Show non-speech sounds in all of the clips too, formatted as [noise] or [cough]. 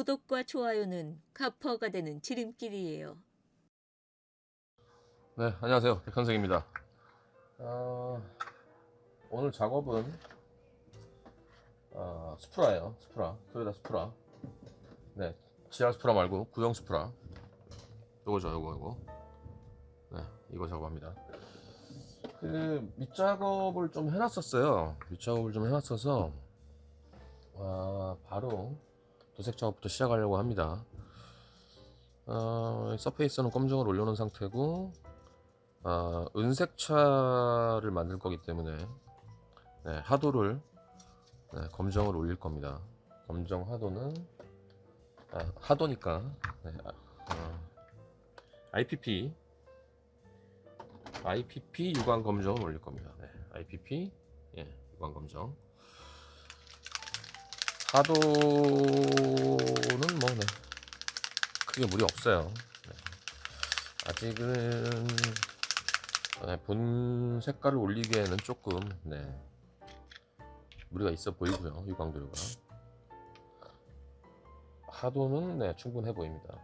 구독과 좋아요는 가퍼가 되는 지름길이에요. 네, 안녕하세요. 백현석입니다. 어, 오늘 작업은 어, 스프라예요. 스프라. 토요타 스프라. 네, GR 스프라 말고 구형 스프라. 요거죠, 요거, 요거. 네, 이거 작업합니다. 그 밑작업을 좀 해놨었어요. 밑작업을 좀 해놨어서 아, 바로 도색 작업부터 시작하려고 합니다. 어, 서페이스는 검정을 올려놓은 상태고 아, 은색차를 만들 거기 때문에 네, 하도를 네, 검정을 올릴 겁니다. 검정 하도는 아, 하도니까 네, 아, 어, IPP IPP 유광 검정을 올릴 겁니다. 네, IPP 예, 유광 검정 하도는 뭐 네, 크게 무리 없어요. 네. 아직은 네, 본 색깔을 올리기에는 조금 네, 무리가 있어 보이고요 유광도료가 하도는 네, 충분해 보입니다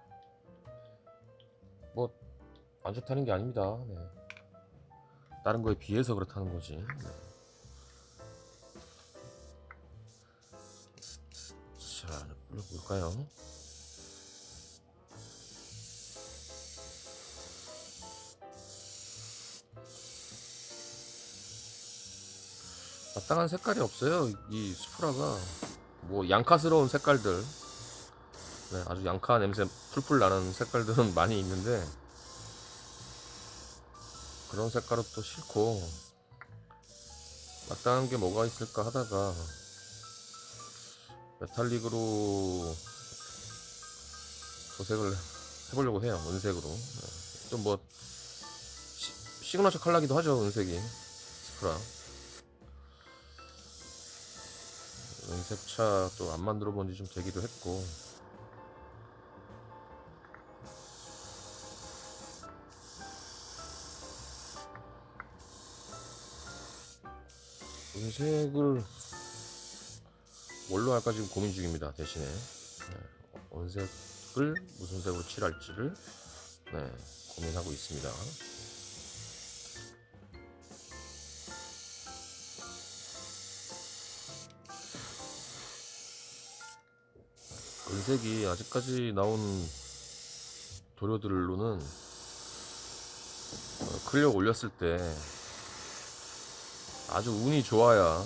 뭐 안 좋다는 게 아닙니다 네. 다른 거에 비해서 그렇다는 거지 네. 자 불러볼까요 마땅한 색깔이 없어요. 이 스프라가 뭐 양카스러운 색깔들, 네, 아주 양카 냄새 풀풀 나는 색깔들은 [laughs] 많이 있는데 그런 색깔은 또 싫고 마땅한 게 뭐가 있을까 하다가 메탈릭으로 도색을 해보려고 해요. 은색으로 네. 좀뭐 시그너처 컬러기도 하죠. 은색이 스프라. 은색차 또 안 만들어 본 지 좀 되기도 했고 은색을 뭘로 할까 지금 고민 중입니다 대신에. 네, 은색을 무슨 색으로 칠할지를 네, 고민하고 있습니다. 은색이 아직까지 나온 도료들로는 어, 클리어 올렸을 때 아주 운이 좋아야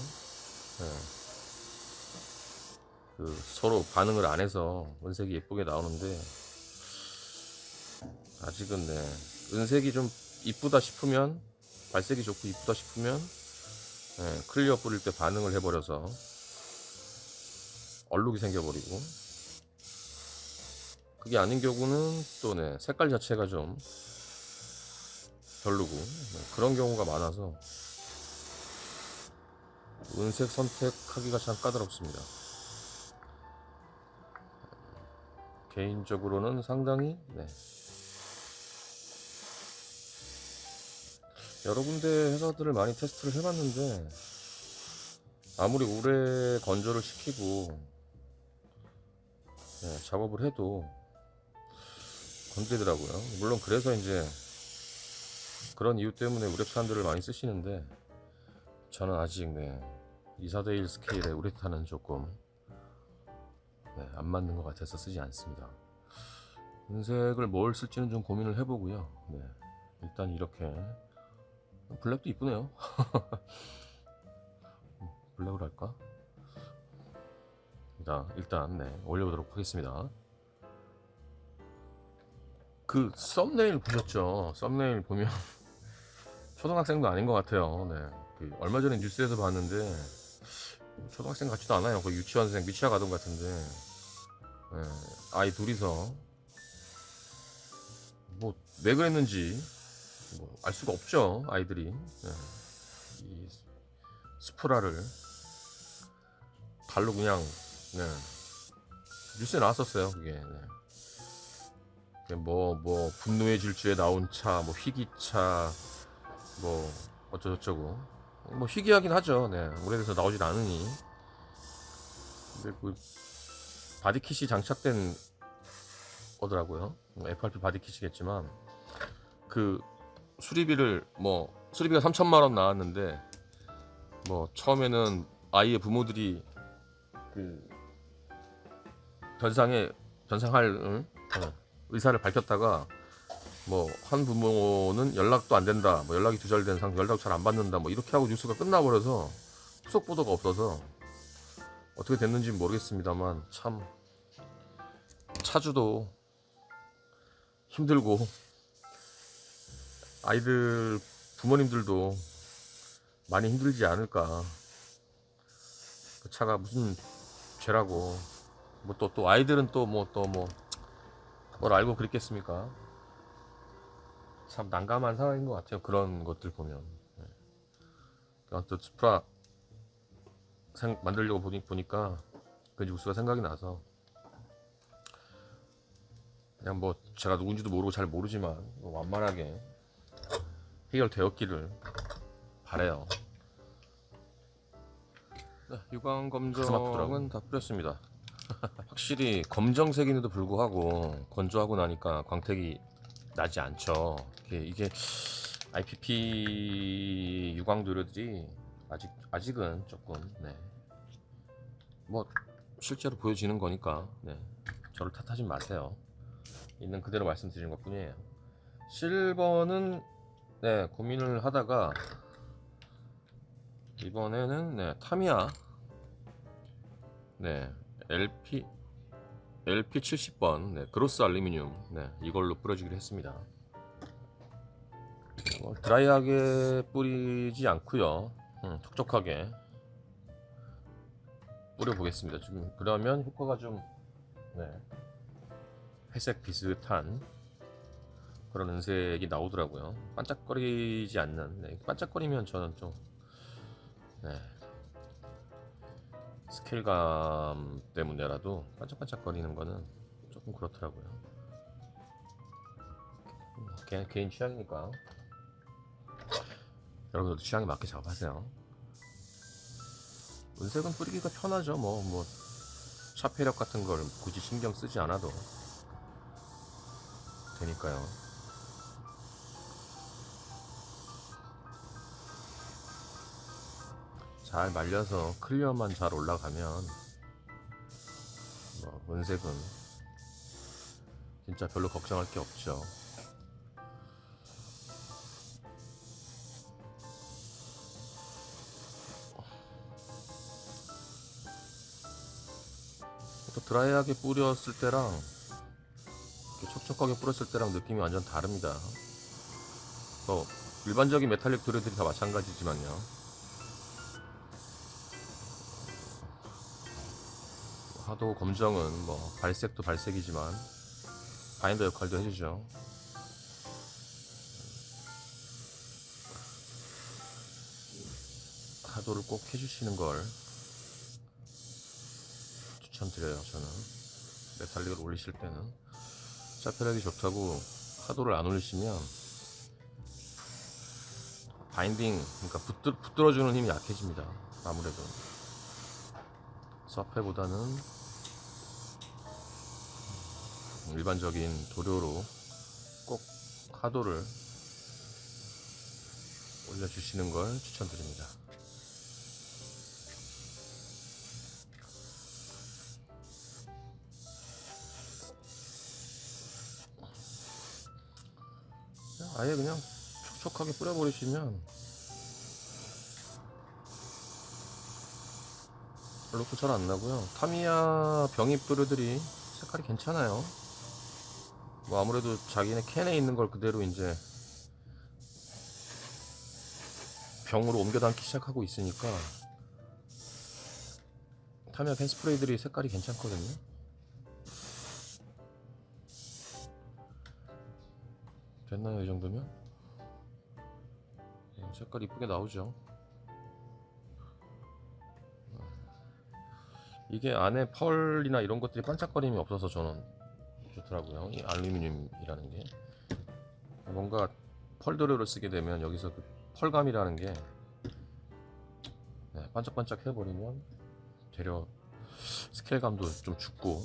예, 그 서로 반응을 안 해서 은색이 예쁘게 나오는데 아직은 네 은색이 좀 이쁘다 싶으면 발색이 좋고 이쁘다 싶으면 예, 클리어 뿌릴 때 반응을 해버려서 얼룩이 생겨버리고 그게 아닌 경우는 또 네, 색깔 자체가 좀 별로고 네, 그런 경우가 많아서 은색 선택하기가 참 까다롭습니다. 개인적으로는 상당히 네. 여러 군데 회사들을 많이 테스트를 해봤는데 아무리 오래 건조를 시키고 네, 작업을 해도 건드리더라고요. 물론 그래서 이제 그런 이유 때문에 우레탄들을 많이 쓰시는데 저는 아직 네 2, 4대1 스케일의 우레탄은 조금 네, 안 맞는 것 같아서 쓰지 않습니다. 은색을 뭘 쓸지는 좀 고민을 해보고요. 네, 일단 이렇게 블랙도 이쁘네요. [laughs] 블랙으로 할까? 일단, 일단 네, 올려보도록 하겠습니다. 그 썸네일 보셨죠? 썸네일 보면 [laughs] 초등학생도 아닌 것 같아요. 네. 그 얼마 전에 뉴스에서 봤는데 초등학생 같지도 않아요. 거의 유치원생 미취학 아동 같은데 네. 아이 둘이서 뭐 왜 그랬는지 뭐 알 수가 없죠. 아이들이 네. 이 스프라를 발로 그냥 네. 뉴스에 나왔었어요. 그게. 네. 뭐, 뭐, 분노의 질주에 나온 차, 뭐, 희귀차, 뭐, 어쩌고저쩌고. 뭐, 희귀하긴 하죠. 네. 오래돼서 나오질 않으니. 근데 그, 바디킷이 장착된 거더라고요. 뭐 FRP 바디킷이겠지만 그 수리비를 뭐 수리비가 3천만 원 나왔는데 뭐 처음에는 아이의 부모들이 그 변상에 변상할 응? 어, 의사를 밝혔다가 뭐 한 부모는 연락도 안 된다, 뭐 연락이 두절된 상태, 연락 잘 안 받는다, 뭐 이렇게 하고 뉴스가 끝나버려서 후속 보도가 없어서 어떻게 됐는지 는 모르겠습니다만 참 차주도 힘들고 아이들 부모님들도 많이 힘들지 않을까. 그 차가 무슨 죄라고. 뭐 또또 아이들은 또 뭐 또 뭐 뭘 알고 그랬겠습니까? 참 난감한 상황인 것 같아요. 그런 것들 보면. 네. 또 스프라 생, 만들려고 보니, 보니까 그 뉴스가 생각이 나서 그냥 뭐 제가 누군지도 모르고 잘 모르지만 뭐 완만하게 해결되었기를 바래요. 네, 유광 검정은 다 뿌렸습니다. [laughs] 확실히 검정색인데도 불구하고 건조하고 나니까 광택이 나지 않죠. 이게, 이게 IPP 유광 도료들이 아직 아직은 조금 네. 뭐 실제로 보여지는 거니까 네. 저를 탓하지 마세요. 있는 그대로 말씀드리는 것 뿐이에요. 실버는 네 고민을 하다가 이번에는 네 타미야 네 LP LP 70번 네, 그로스 알루미늄 네 이걸로 뿌려주기로 했습니다. 어, 드라이하게 뿌리지 않고요. 음, 촉촉하게 뿌려 보겠습니다. 지금 그러면 효과가 좀 네, 회색 비슷한 그런 은색이 나오더라고요. 반짝거리지 않는 네, 반짝거리면 저는 좀 네, 스케일감 때문에라도 반짝반짝거리는 거는 조금 그렇더라고요. 음, 개인, 개인 취향이니까 여러분들도 취향에 맞게 작업하세요. 은색은 뿌리기가 편하죠. 뭐, 뭐, 샤페력 같은 걸 굳이 신경 쓰지 않아도 되니까요. 잘 말려서 클리어만 잘 올라가면 뭐 은색은 진짜 별로 걱정할 게 없죠. 드라이하게 뿌렸을 때랑 촉촉하게 뿌렸을 때랑 느낌이 완전 다릅니다. 뭐 일반적인 메탈릭 도료들이 다 마찬가지지만요. 하도 검정은 뭐 발색도 발색이지만 바인더 역할도 해주죠. 하도를 꼭 해주시는 걸 추천드려요. 저는 메탈릭을 올리실 때는 샤페력이 좋다고 하도를 안 올리시면 바인딩 그러니까 붙들, 붙들어주는 힘이 약해집니다. 아무래도 서페보다는 일반적인 도료로 꼭 하도를 올려주시는 걸 추천드립니다. 아예 그냥 촉촉하게 뿌려버리시면 별로 잘안 나고요. 타미야 병입 도료들이 색깔이 괜찮아요. 뭐 아무래도 자기네 캔에 있는 걸 그대로 이제 병으로 옮겨 담기 시작하고 있으니까 타미야 캔 스프레이들이 색깔이 괜찮거든요. 됐나요 이 정도면? 예, 색깔 이쁘게 나오죠. 이게 안에 펄이나 이런 것들이 반짝거림이 없어서 저는 좋더라고요. 이 알루미늄이라는 게 뭔가 펄 도료를 쓰게 되면 여기서 그 펄감이라는 게 네, 반짝반짝 해버리면 되려 스케일감도 좀 죽고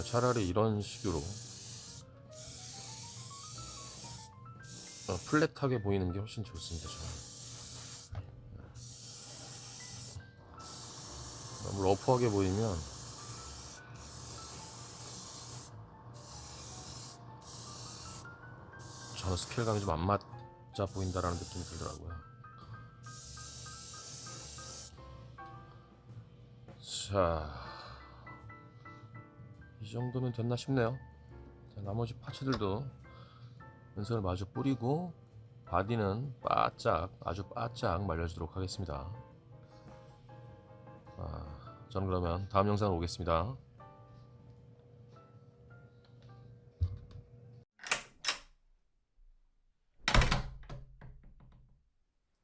차라리 이런 식으로 어, 플랫하게 보이는 게 훨씬 좋습니다. 저는. 네. 너무 러프하게 보이면 저는 스케일감이 좀 안 맞아 보인다라는 느낌이 들더라고요. 자, 이 정도면 됐나 싶네요. 자, 나머지 파츠들도 은선을 마주 뿌리고 바디는 바짝 아주 바짝 말려주도록 하겠습니다. 아, 저는 그러면 다음 영상으로 오겠습니다.